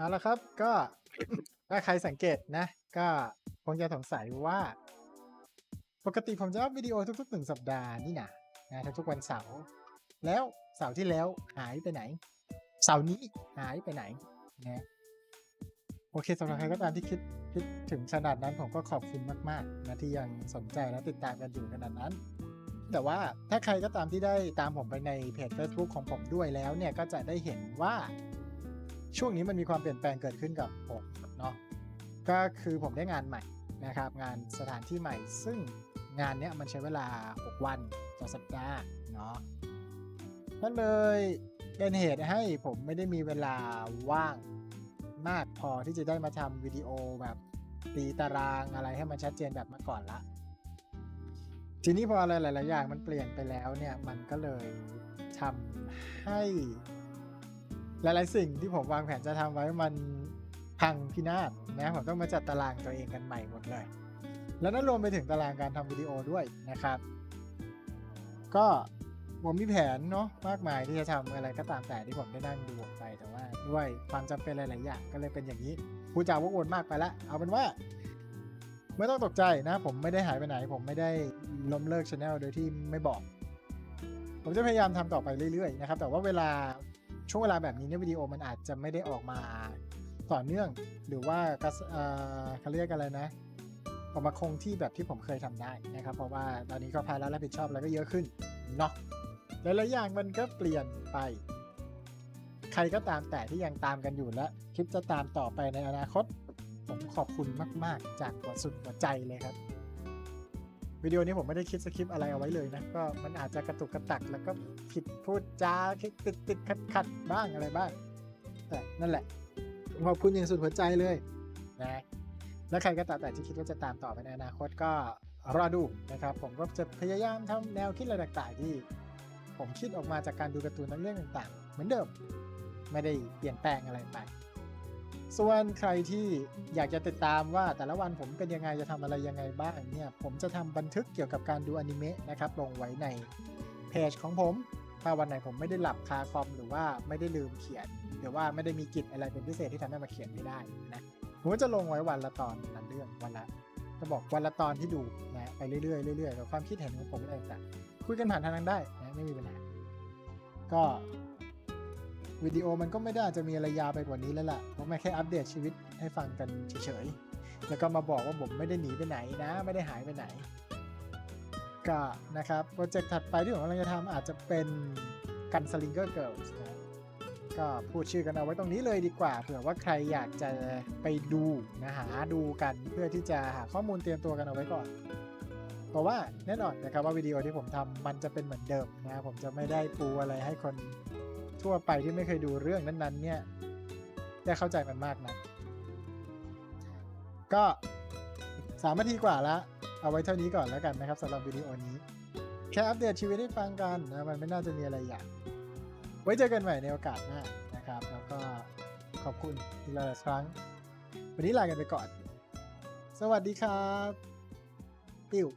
เอาละครับก็ถ้าใครสังเกตนะ ก็คงจะสงสัยว่า ปกติผมจะอัพวิดีโอทุกๆหนึ่งสัปดาห์นี่นะนะทุกๆวันเสาร์แล้วเสาร์ที่แล้วหายไปไหน เสาร์นี้หายไปไหนนะโอเคสำหรับใครก็ตามที่คิดคิดถึงขนาดนั้นผมก็ขอบคุณมากๆนะที่ยังสนใจและติดตามกันอยู่ขนาดนั้น แต่ว่าถ้าใครก็ตามที่ได้ตามผมไปในเพจ Facebook ของผมด้วยแล้วเนี่ยก็จะได้เห็นว่า ช่วงนี้มันมีความเปลี่ยนแปลงเกิดขึ้นกับผมเนาะก็คือผมได้งานใหม่นะครับ งานสถานที่ใหม่ ซึ่งงานเนี้ยมันใช้เวลา 6 วันต่อสัปดาห์เนาะนั่นเลยเป็นเหตุให้ผมไม่ได้มีเวลาว่างมากพอที่จะได้มาทำวิดีโอแบบตีตารางอะไรให้มันชัดเจนแบบเมื่อก่อนละ ทีนี้พออะไรหลาย ๆ อย่างมันเปลี่ยนไปแล้วเนี่ย มันก็เลยทำให้ หลายๆสิ่งที่ผมวางแผนจะทำไว้มันพังพินาศนะผมต้องมาจัดตารางตัวเองกันใหม่หมดเลย แล้วนั่นรวมไปถึงตารางการทำวิดีโอด้วยนะครับ ก็ผมมีแผนเนาะมากมายที่จะทำอะไรก็ตามแต่ที่ผมได้นั่งดูไปแต่ว่า ด้วยความจำเป็นหลายๆอย่างก็เลยเป็นอย่างนี้พูดจาวกวนมากไปละเอาเป็นว่า ไม่ต้องตกใจนะ ผมไม่ได้หายไปไหน ผมไม่ได้ล้มเลิกช anel โดยที่ไม่บอก ผมจะพยายามทำต่อไปเรื่อยๆนะครับ แต่ว่าเวลา ช่วงเวลาแบบนี้เนี่ยวิดีโอมันอาจจะไม่ได้ออกมาต่อเนื่อง หรือว่ากระแสเอ่อเขาเรียกอะไรนะ ออกมาคงที่แบบที่ผมเคยทำได้นะครับ เพราะว่าตอนนี้ก็ภาระรับผิดชอบแล้วก็เยอะขึ้นเนาะหลายๆอย่างมันก็เปลี่ยนไป ใครก็ตามแต่ที่ยังตามกันอยู่และคิดจะตามต่อไปในอนาคต ผมขอบคุณมาก ๆ จากหัวสุดหัวใจเลยครับ วิดีโอนี้ผมไม่ได้คิดสคริปต์อะไรเอาไว้เลยนะก็มันอาจจะกระตุกกระตักแล้วก็ผิดพูดจาคิดติดติดขัดขัดบ้างอะไรบ้างแต่นั่นแหละขอบคุณอย่างสุดหัวใจเลยนะและใครก็ตามแต่ที่คิดว่าจะตามต่อไปในอนาคตก็รอดูนะครับ ผมก็จะพยายามทำแนวคิดอะไรต่างๆที่ ผมคิดออกมาจากการดูการ์ตูนในเรื่องต่างๆ เหมือนเดิม ไม่ได้เปลี่ยนแปลงอะไรไป ส่วนใครที่อยากจะติดตามว่าแต่ละวันผมเป็นยังไงจะทำอะไรยังไงบ้างเนี่ยผมจะทำบันทึกเกี่ยวกับการดูอนิเมะนะครับลงไว้ในเพจของผม ถ้าวันไหนผมไม่ได้หลับคาคอมหรือว่าไม่ได้ลืมเขียน หรือว่าไม่ได้มีกิจอะไรเป็นพิเศษที่ทำให้มาเขียนไม่ได้นะผมก็จะลงไว้วันละตอนละเรื่องวันละจะบอกวันละตอนที่ดูนะไปเรื่อยๆเรื่อยๆกับความคิดเห็นของผมอะไรต่างคุยกันผ่านทางนั้นได้นะไม่มีปัญหาก็ วิดีโอมันก็ไม่ได้จะมีอะไรยาวไปกว่านี้แล้วล่ะผมแค่แค่อัปเดตชีวิตให้ฟังกันเฉยๆ แล้วก็มาบอกว่าผมไม่ได้หนีไปไหนนะ ไม่ได้หายไปไหน ก็นะครับโปรเจกต์ถัดไปที่ผมกำลังจะทำอาจจะเป็นกันสลิงเกอร์เกิลส์นะก็พูดชื่อกันเอาไว้ตรงนี้เลยดีกว่าเผื่อว่าใครอยากจะไปดูนะหาดูกันเพื่อที่จะหาข้อมูลเตรียมตัวกันเอาไว้ก่อนเพราะว่าแน่นอนนะครับว่าวิดีโอที่ผมทำมันจะเป็นเหมือนเดิมนะผมจะไม่ได้ปูอะไรให้คน ทั่วไปที่ไม่เคยดูเรื่องนั้นๆ เนี่ย ได้เข้าใจมันมากนะ ก็สามนาทีกว่าแล้วเอาไว้เท่านี้ก่อนแล้วกันนะครับสำหรับวิดีโอนี้ แค่อัปเดตชีวิตให้ฟังกันนะมันไม่น่าจะมีอะไรอย่าง ไว้เจอกันใหม่ในโอกาสหน้านะครับ แล้วก็ขอบคุณอีกหลายครั้ง วันนี้ลากันไปก่อน สวัสดีครับปิว